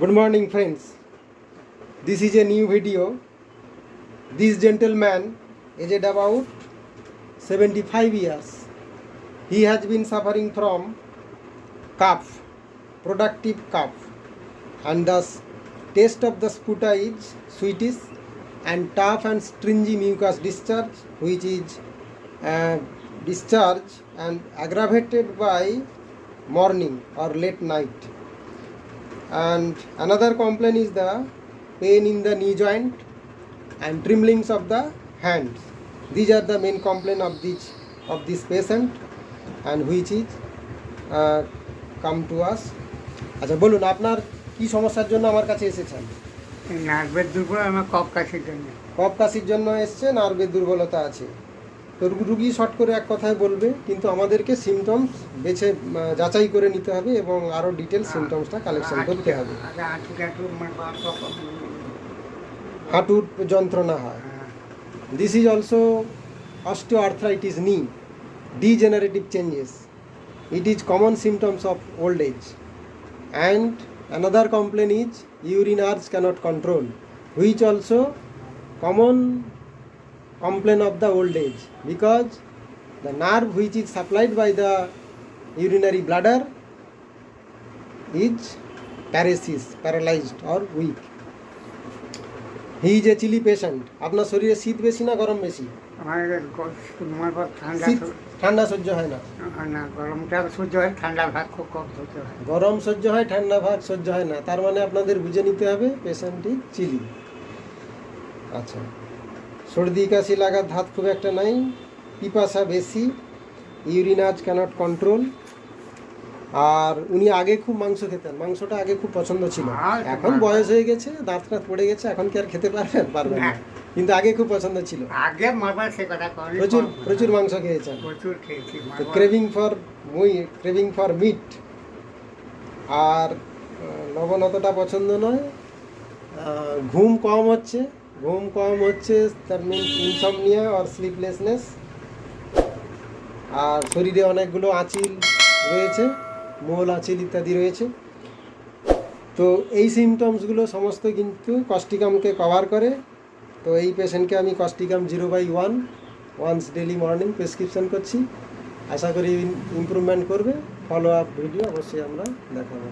Good morning, friends. This is a new video. This gentleman, aged about 75 years, he has been suffering from cough, productive cough, and thus taste of the sputa is sweetish and tough and stringy mucus discharge, which is uh, discharge and aggravated by morning or late night and another complaint is the pain in the knee joint and tremblings of the hands these are the main complaint of this of this patient and which is uh, come to us আচ্ছা বলুন আপনার কি সমস্যার জন্য আমার কাছে এসেছেন নার্ভের দুর্বল আমার কপ কাশির জন্য কফ কাশির জন্য এসছে নার্ভের দুর্বলতা আছে তোর রুগী শর্ট করে এক কথায় বলবে কিন্তু আমাদেরকে সিমটমস বেছে যাচাই করে নিতে হবে এবং আরও ডিটেলস সিমটমসটা কালেকশন করতে হবে। হাঁটুর যন্ত্রণা হয়। This is also osteoarthritis knee degenerative changes it is common symptoms of old age and another complain is urine urge can't control which also common complaint of the old age because the nerve which is supplied by the urinary bladder is paresis, paralyzed or weak. He is a chilly patient আপনার শরীরে শীত বেশি না গরম বেশি? ঠান্ডা সহ্য হয় না। না গরমটা সহ্য হয় ঠান্ডা ভাগ খুব কম সহ্য হয়। গরম সহ্য হয় ঠান্ডা ভাগ সহ্য হয় না। তার মানে আপনাদের বুঝে নিতে হবে পেশেন্টটি চিলি আচ্ছা। সর্দি কাশি লাগার ধাত খুব একটা নাই পিপাসা বেশি ইউরিনাজ ক্যানট কন্ট্রোল আর উনি আগে খুব মাংস খেতেন মাংসটা আগে খুব পছন্দ ছিল। এখন বয়স হয়ে গেছে দাঁত টাঁত পড়ে গেছে এখন কি আর খেতে পারবেন? পারবেন না। কিন্তু আগে খুব পছন্দ ছিল। আগে সে কথা প্রচুর প্রচুর মাংস খেয়েছেন। প্রচুর খেয়েছি তো ক্রেভিং ফর মুই ক্রেভিং ফর মিট আর লবণ অতটা পছন্দ নয়। ঘুম কম হচ্ছে। ঘুম কম হচ্ছে, তার মিন ইনসমনিয়া আর স্লিপলেসনেস আর শরীরে অনেকগুলো আঁচিল রয়েছে, মোল আঁচিল ইত্যাদি রয়েছে। তো এই সিমটমসগুলো সমস্ত কিন্তু কস্টিকামকে কভার করে। তো এই পেশেন্টকে আমি causticum zero by one once daily morning prescription করছি। আশা করি ইমপ্রুভমেন্ট করবে। ফলো আপ ভিডিও অবশ্যই আমরা দেখাবো।